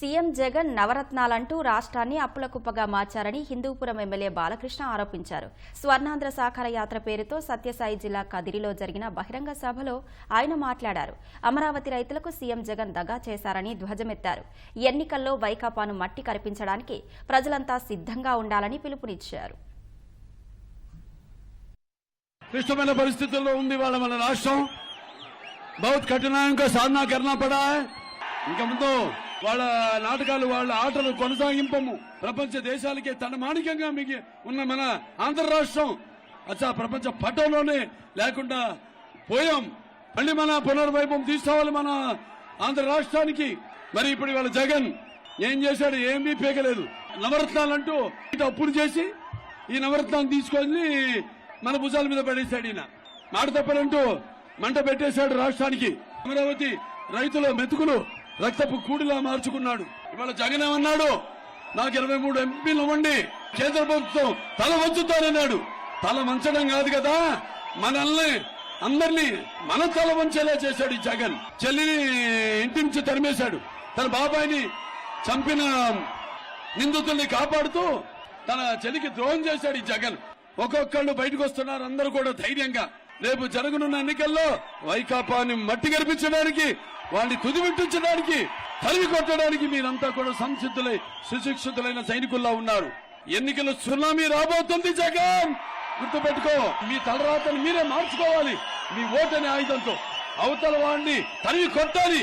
CM Jagan నవరత్నాలంటూ రాష్ట్రాన్ని అప్పులకుప్పగా మార్చారని హిందూపురం ఎమ్మెల్యే బాలకృష్ణ ఆరోపించారు. స్వర్ణాంధ్ర సాకార యాత్ర పేరుతో సత్యసాయి జిల్లా కదిరిలో జరిగిన బహిరంగ సభలో ఆయన మాట్లాడారు. అమరావతి రైతులకు సీఎం జగన్ దగా చేశారని ధ్వజమెత్తారు. ఎన్నికల్లో వైకాపాను మట్టి కరిపించడానికి ప్రజలంతా సిద్ధంగా ఉండాలని పిలుపునిచ్చారు. క్లిష్టమైన పరిస్థితుల్లో ఉంది వాళ్ళ మన రాష్ట్రం. బహుత్ కఠినాయంగా కర్నా పడా ఇంకా ముందు వాళ్ళ నాటకాలు వాళ్ళ ఆటలు కొనసాగింపము. ప్రపంచ దేశాలకే తన మాణికంగా మిగి ఉన్న మన ఆంధ్ర రాష్ట్రం. అచ్చా ప్రపంచ పటంలోనే లేకుండా పోయాం. మళ్ళీ మన పునర్వైభవం తీసుకోవాలి మన ఆంధ్ర రాష్ట్రానికి. మరి ఇప్పుడు వాళ్ళ జగన్ ఏం చేశాడు? ఏమీ పీకలేదు. నవరత్నాలు అంటూ అప్పుడు చేసి ఈ నవరత్నాలు తీసుకొని మన భుజాల మీద పడేశాడు ఈయన. మాట తప్పనంటూ మంట పెట్టేశాడు రాష్ట్రానికి. అమరావతి రైతుల మెతుకులు రక్తపు కూడిలా మార్చుకున్నాడు. ఇవాళ జగన్ ఏమన్నాడు? నాకు ఇరవై మూడు ఎంపీలు ఇవ్వండి. కేంద్ర ప్రభుత్వం తల వంచుతానన్నాడు తల వంచడం కాదు కదా? మనల్ని అందరినీ మన తల వంచేలా చేశాడు ఈ జగన్. చెల్లిని ఇంటి నుంచి తరిమేశాడు. తన బాబాయిని చంపిన నిందితుల్ని కాపాడుతూ తన చెలికి ద్రోహం చేశాడు ఈ జగన్. ఒక్కొక్కళ్ళు బయటకు వస్తున్నారు అందరూ కూడా ధైర్యంగా. రేపు జరగనున్న ఎన్నికల్లో వైకాపాని మట్టి గర్పించడానికి వాడిని తుదిమిట్టించడానికి తరిమి కొట్టడానికి మీరంతా కూడా సంసిద్ధులై సుశిక్షితులైన సైనికుల్లా ఉన్నారు. ఎన్నికల సునామీ రాబోతుంది జగన్! గుర్తుపెట్టుకో మీ తలరాతను మీరే మార్చుకోవాలి. మీ ఓటని ఆయుధంతో అవతల వాడిని తరిమి కొట్టాలి.